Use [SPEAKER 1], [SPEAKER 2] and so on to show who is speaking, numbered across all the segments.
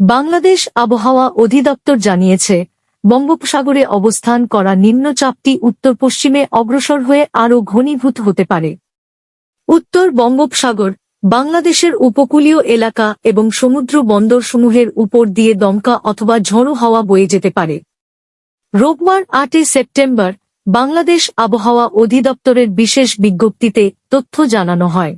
[SPEAKER 1] বাংলাদেশ আবহাওয়া অধিদপ্তর জানিয়েছে, বঙ্গোপসাগরে অবস্থান করা নিম্নচাপটি উত্তর পশ্চিমে অগ্রসর হয়ে আরও ঘনীভূত হতে পারে। উত্তর বঙ্গোপসাগর, বাংলাদেশের উপকূলীয় এলাকা এবং সমুদ্র বন্দরসমূহের উপর দিয়ে দমকা অথবা ঝড়ো হাওয়া বয়ে যেতে পারে। রোববার আটই সেপ্টেম্বর, বাংলাদেশ আবহাওয়া অধিদপ্তরের বিশেষ বিজ্ঞপ্তিতে তথ্য জানানো হয়।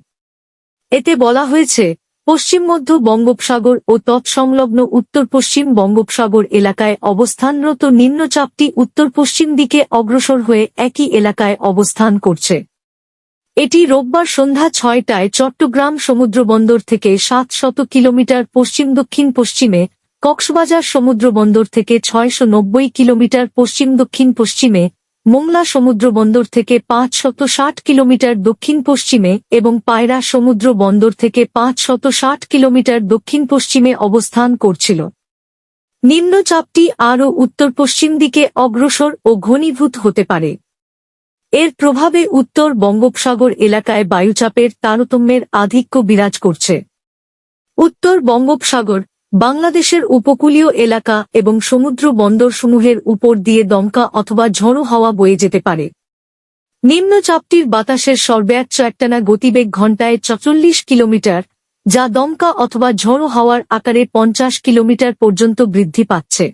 [SPEAKER 1] এতে বলা হয়েছে পশ্চিম মধ্য বঙ্গোপসাগর ও তৎসংলগ্ন উত্তর পশ্চিম বঙ্গোপসাগর এলাকায় অবস্থানরত নিম্নচাপটি উত্তর পশ্চিম দিকে অগ্রসর হয়ে একই এলাকায় অবস্থান করছে। এটি রোববার সন্ধ্যা ছয়টায় চট্টগ্রাম সমুদ্রবন্দর থেকে সাতশত কিলোমিটার পশ্চিম দক্ষিণ পশ্চিমে, কক্সবাজার সমুদ্রবন্দর থেকে ছয়শো নব্বই কিলোমিটার পশ্চিম দক্ষিণ পশ্চিমে মোংলা সমুদ্রবন্দর থেকে পাঁচশত ষাট কিলোমিটার দক্ষিণ পশ্চিমে এবং পায়রা সমুদ্র বন্দর থেকে পাঁচশত ষাট কিলোমিটার দক্ষিণ পশ্চিমে অবস্থান করছিল। নিম্নচাপটি আরও উত্তর পশ্চিম দিকে অগ্রসর ও ঘনীভূত হতে পারে। এর প্রভাবে উত্তর বঙ্গোপসাগর এলাকায় বায়ুচাপের তারতম্যের আধিক্য বিরাজ করছে। উত্তর বঙ্গোপসাগর বাংলাদেশের উপকূলীয় এলাকা এবং সমুদ্র বন্দরসমূহের উপর দিয়ে দমকা অথবা ঝড়ো হাওয়া বয়ে যেতে পারে। নিম্নচাপটির বাতাসের সর্বোচ্চ একটানা গতিবেগ ঘণ্টায় চচল্লিশ কিলোমিটার, যা দমকা অথবা ঝড়ো হাওয়ার আকারে পঞ্চাশ কিলোমিটার পর্যন্ত বৃদ্ধি পাচ্ছে।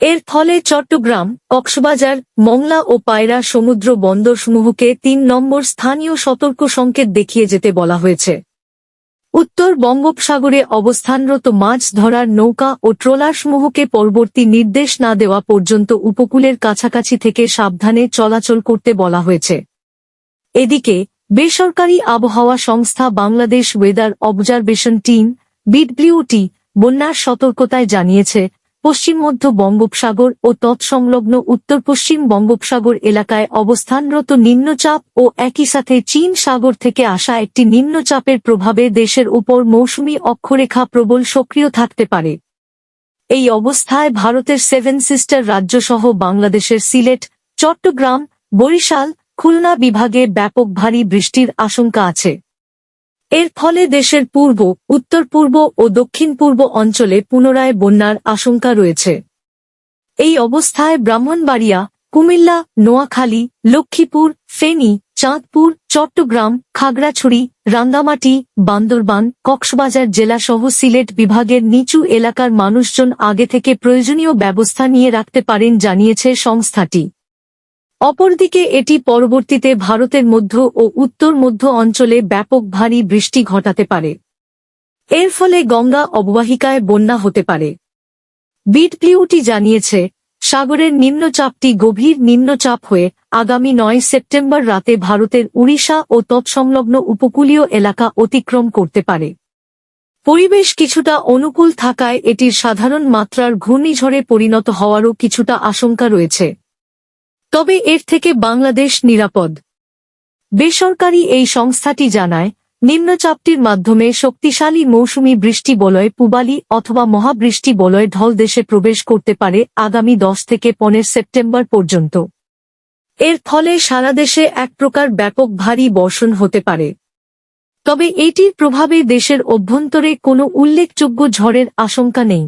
[SPEAKER 1] এর ফলে চট্টগ্রাম, কক্সবাজার, মংলা ও পায়রা সমুদ্র বন্দরসমূহকে তিন নম্বর স্থানীয় সতর্ক সংকেত দেখিয়ে যেতে বলা হয়েছে। উত্তর বঙ্গোপসাগরে অবস্থানরত মাছ ধরার নৌকা ও ট্রলারসমূহকে পরবর্তী নির্দেশ না দেওয়া পর্যন্ত উপকূলের কাছাকাছি থেকে সাবধানে চলাচল করতে বলা হয়েছে। এদিকে, বেসরকারি আবহাওয়া সংস্থা Bangladesh weather observation team, BWT, বন্যার সতর্কতায় জানিয়েছে পশ্চিম মধ্য বঙ্গোপসাগর ও তৎসংলগ্ন উত্তর পশ্চিম বঙ্গোপসাগর এলাকায় অবস্থানরত নিম্নচাপ ও একই সাথে চীন সাগর থেকে আসা একটি নিম্নচাপের প্রভাবে দেশের উপর মৌসুমি অক্ষরেখা প্রবল সক্রিয় থাকতে পারে। এই অবস্থায় ভারতের সেভেন সিস্টার রাজ্যসহ বাংলাদেশের সিলেট, চট্টগ্রাম, বরিশাল, খুলনা বিভাগে ব্যাপক ভারী বৃষ্টির আশঙ্কা আছে। এর ফলে দেশের পূর্ব, উত্তর পূর্ব ও দক্ষিণ পূর্ব অঞ্চলে পুনরায় বন্যার আশঙ্কা রয়েছে। এই অবস্থায় ব্রাহ্মণবাড়িয়া, কুমিল্লা, নোয়াখালী, লক্ষ্মীপুর, ফেনী, চাঁদপুর, চট্টগ্রাম, খাগড়াছড়ি, রাঙ্গামাটি, বান্দরবান, কক্সবাজার জেলাসহ সিলেট বিভাগের নিচু এলাকার মানুষজন আগে থেকে প্রয়োজনীয় ব্যবস্থা নিয়ে রাখতে পারেন, জানিয়েছে সংস্থাটি। অপরদিকে এটি পরবর্তীতে ভারতের মধ্য ও উত্তর মধ্য অঞ্চলে ব্যাপক ভারী বৃষ্টি ঘটাতে পারে। এর ফলে গঙ্গা অববাহিকায় বন্যা হতে পারে। বিডব্লিউটি জানিয়েছে, সাগরের নিম্নচাপটি গভীর নিম্নচাপ হয়ে আগামী নয় সেপ্টেম্বর রাতে ভারতের উড়িষ্যা ও তৎসংলগ্ন উপকূলীয় এলাকা অতিক্রম করতে পারে। পরিবেশ কিছুটা অনুকূল থাকায় এটির সাধারণ মাত্রার ঘূর্ণিঝড়ে পরিণত হওয়ারও কিছুটা আশঙ্কা রয়েছে। তবে এর থেকে বাংলাদেশ নিরাপদ। বেসরকারি এই সংস্থাটি জানায়, নিম্নচাপটির মাধ্যমে শক্তিশালী মৌসুমি বৃষ্টি বলয় পুবালি অথবা মহাবৃষ্টি বলয় ঢল দেশে প্রবেশ করতে পারে আগামী দশ থেকে পনেরো সেপ্টেম্বর পর্যন্ত। এর ফলে সারা দেশে এক প্রকার ব্যাপক ভারী বর্ষণ হতে পারে। তবে এটির প্রভাবে দেশের অভ্যন্তরে কোনো উল্লেখযোগ্য ঝড়ের আশঙ্কা নেই।